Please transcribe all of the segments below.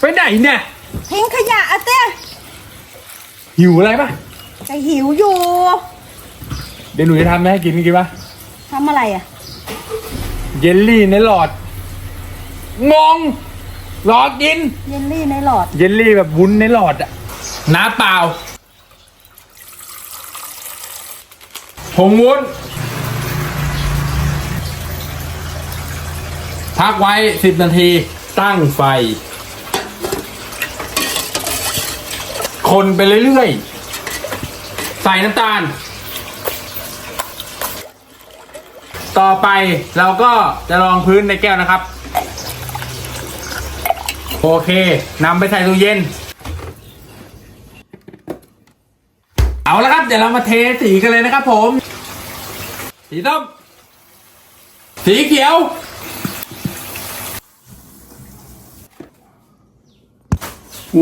ไปไหนเนี่ยทิ้งขยะอะเต้หิวอะไรปะจะหิวอยู่ เดี๋ยวหนูจะทำให้กินกินปะทำอะไรอะเยลลี่ในหลอดงงหลอดกิน เยลลี่ในหลอด เยลลี่แบบวุ้นในหลอดอะน้ำเปล่าผงวุ้นพักไว้สิบนาที ตั้งไฟ คนไปเรื่อยๆ ใส่น้ำตาล ต่อไปเราก็จะรองพื้นในแก้วนะครับ โอเคนำไปใส่ตู้เย็น เอาละครับ เดี๋ยวเรามาเทสีกันเลยนะครับผม สีส้มสีเขียว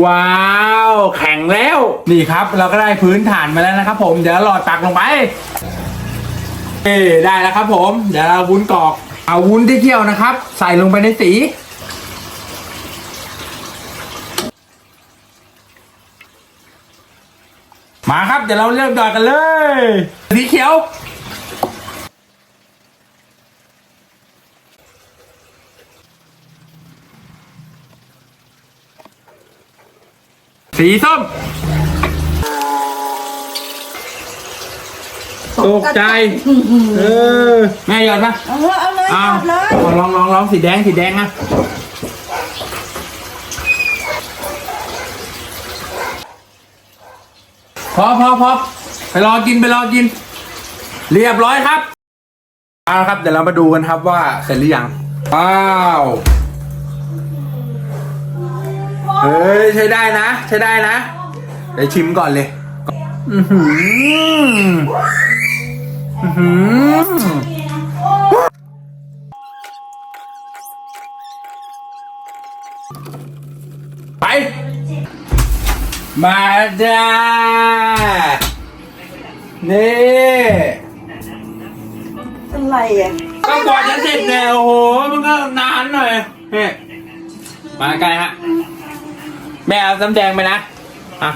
ว้าว แข็งแล้ว นี่ครับ เราก็ได้พื้นฐานมาแล้วนะครับ ผมเดี๋ยวหลอดตักลงไปเอ้ได้แล้วครับ ผมเดี๋ยวเราวุ้นกรอกเอาวุ้นที่เคี่ยวนะครับ ใส่ลงไปในสีมาครับ เดี๋ยวเราเริ่มดอดกันเลย สีเขียว สีส้ม ตกใจ เออ แม่หยอดปะเอาเลยเอาเลยหอ้ายวดเลยลองลองลองสีแดงสีแดงนะพอพอพอไปรอกินไปรอกิน เรียบร้อยครับเอาละครับ เดี๋ยวเรามาดูกันครับว่าเสร็จหรือยังว้าว ใช้ได้นะ ใช้ได้นะเดี๋ยวชิมก่อนเลยอือหืออือหือไป มาจ้า นี่อะไรอะก็กว่าจะเสร็จเนี่ยโอ้โห มันก็นานหน่อยเฮ้มาไกลฮะ แม่เอาน้ำแดงไปนะอะ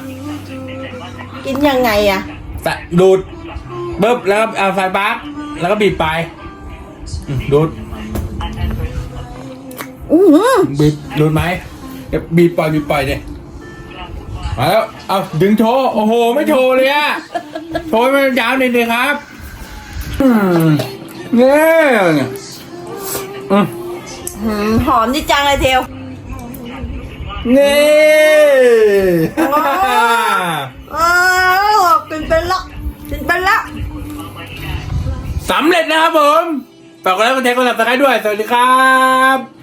กินยังไงอะใส่ดูดปึ๊บแล้วก็เอาไฟปลั๊กแล้วก็บีบไปอืมดูดอือบีบดูดไหมเดี๋ยวบีบปล่อยบีบปล่อยเนี่ยมาแล้วเอาดึงโชว์โอ้โห ไม่โชว์เลยอะโชว์ให้มันยาวนิดนึงครับอืมเนี่ยอืม หืมหอมดีจังเลยเทวนี่ สำเร็จนะครับผมฝากกดไลค์กดแชร์กดซับสไครต์ด้วย สวัสดีครับ